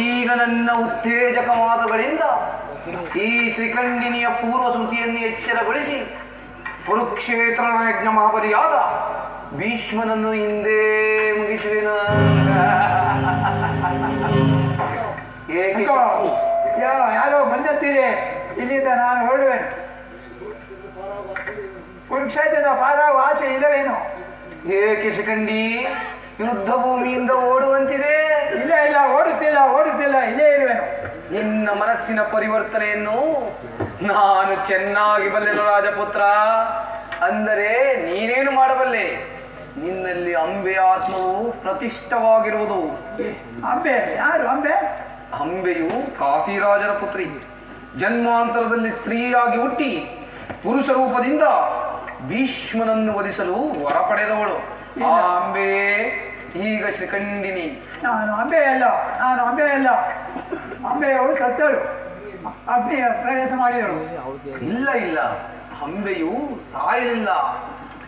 ಈಗ ನನ್ನ ಉತ್ತೇಜಕ ಮಾತುಗಳಿಂದ ಈ ಶ್ರೀಕಂಡಿನಿಯ ಪೂರ್ವ ಶ್ರುತಿಯನ್ನು ಎಚ್ಚರಗೊಳಿಸಿ ಕುರುಕ್ಷೇತ್ರ ಯಜ್ಞ ಮಹಾಬಲಿಯಾದ ಭೀಷ್ಮನನ್ನು ಹಿಂದೆ ಮುಗಿಸುವೆನ. ಯಾರೋ ಬಂದಂತೀರಿ ಇಲ್ಲಿಂದ ನಾನು ಹೊರಡುವೆನು. ಕುರುಕ್ಷೇತ್ರದ ಪಾರಾವ ಆಸೆ ಇಲ್ಲವೇನು? ಏಕೆ ಶಿಖಂಡಿ ಯುದ್ಧ ಭೂಮಿಯಿಂದ ಓಡುವಂತಿದೆ. ಇಲ್ಲ ಇಲ್ಲ ಓಡುತ್ತಿಲ್ಲ ಓಡುತ್ತಿಲ್ಲ ಇಲ್ಲೇ ಇರುವೆನು. ನಿನ್ನ ಮನಸ್ಸಿನ ಪರಿವರ್ತನೆಯನ್ನು ನಾನು ಚೆನ್ನಾಗಿ ಬಲ್ಲೆನು ರಾಜಪುತ್ರ. ಅಂದರೆ ನೀನೇನು ಮಾಡಬಲ್ಲೆ? ನಿನ್ನಲ್ಲಿ ಅಂಬೆ ಆತ್ಮವು ಪ್ರತಿಷ್ಠವಾಗಿರುವುದು. ಅಂಬೆ ಯಾರು ಅಂಬೆ? ಅಂಬೆಯು ಕಾಶಿರಾಜನ ಪುತ್ರಿ. ಜನ್ಮಾಂತರದಲ್ಲಿ ಸ್ತ್ರೀಯಾಗಿ ಹುಟ್ಟಿ ಪುರುಷ ರೂಪದಿಂದ ಭೀಷ್ಮನನ್ನು ವಧಿಸಲು ವರ ಪಡೆದವಳು. ಆ ಅಂಬೆಯೇ ಈಗ ಶ್ರೀಕಂಡಿನಿ ನಾನು ಅಂಬೆ ಅಲ್ಲ ನಾನು ಅಂಬೆ ಅಲ್ಲ. ಅಂಬೆಯವರು ಸತ್ತರು. ಅಗ್ನಿಯ ಪ್ರವೇಶ ಮಾಡಿದರು. ಇಲ್ಲ ಇಲ್ಲ. ಅಂಬೆಯು ಸಾಯಲಿಲ್ಲ.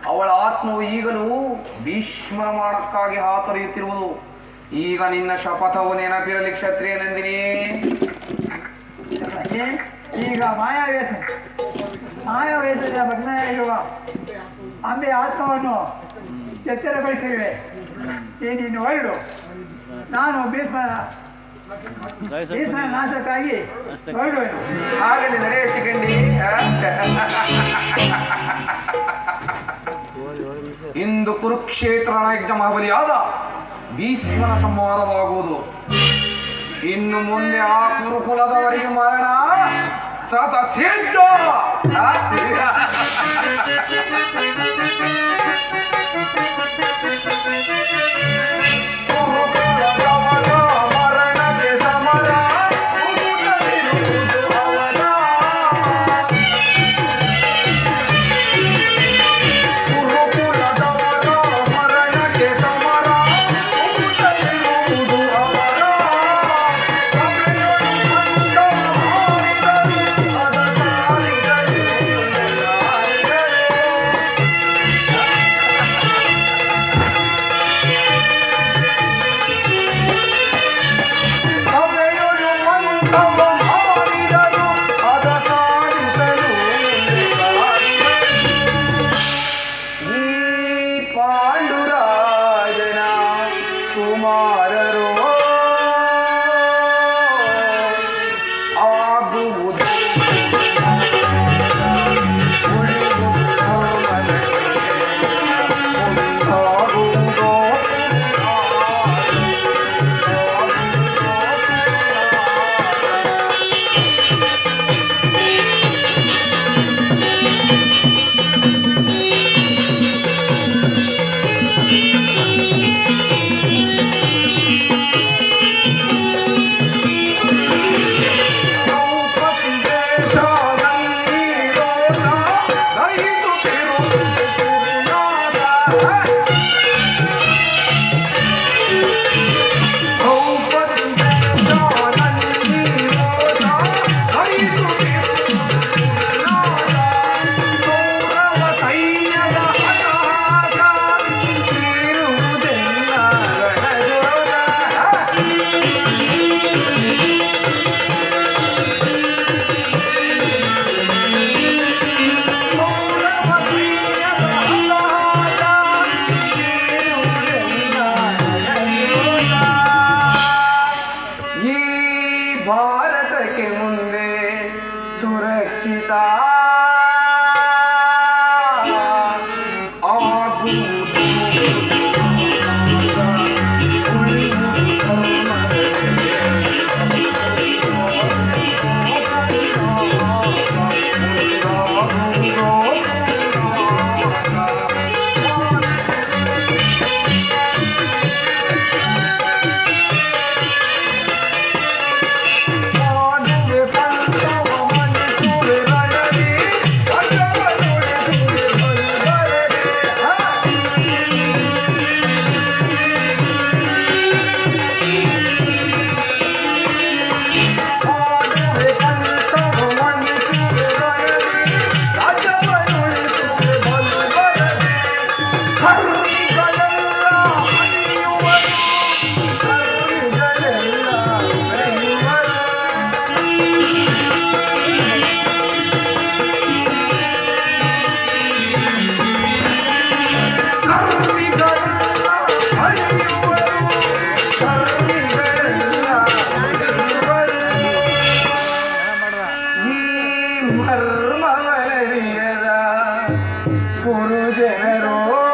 ಅವಳ ಆತ್ಮವು ಈಗಲೂ ಭೀಷ್ಮನ ಮಾಡಕ್ಕಾಗಿ ಹಾತೊರೆಯುತ್ತಿರುವುದು. ಈಗ ನಿನ್ನ ಶಪಥವು ನೆನಪಿರಲಿ ಕ್ಷತ್ರಿಯ ನಂದಿನಿ. ಈಗ ಮಾಯಾವೇಶ. ಮಾಯಾವೇಶದ ಭಗ್ನದಲ್ಲಿರುವ ಅಂಬೆ ಆತ್ಮವನ್ನು ಎಚ್ಚರಪಡಿಸಿವೆ ನೀನು ಹೊರಡು. ನಾನು ಭೀಷ್ಮನ ಭೀಷ್ಮನ ನಾಶಕ್ಕಾಗಿ ಹೊರಡುವೆನು ಆಗಲಿ ನಡೆಯ ಸಿಗಂಡಿ ಇಂದು ಕುರುಕ್ಷೇತ್ರ ಯಜ್ಞ ಮಹಾಬಲಿಯಾದ ಭೀಷ್ಮನ ಸಂಹಾರವಾಗುವುದು. ಇನ್ನು ಮುಂದೆ ಆ ಕುರುಕುಲದವರಿಗೆ ಮರಣ ಸತ ಸಿದ್ಧ. quero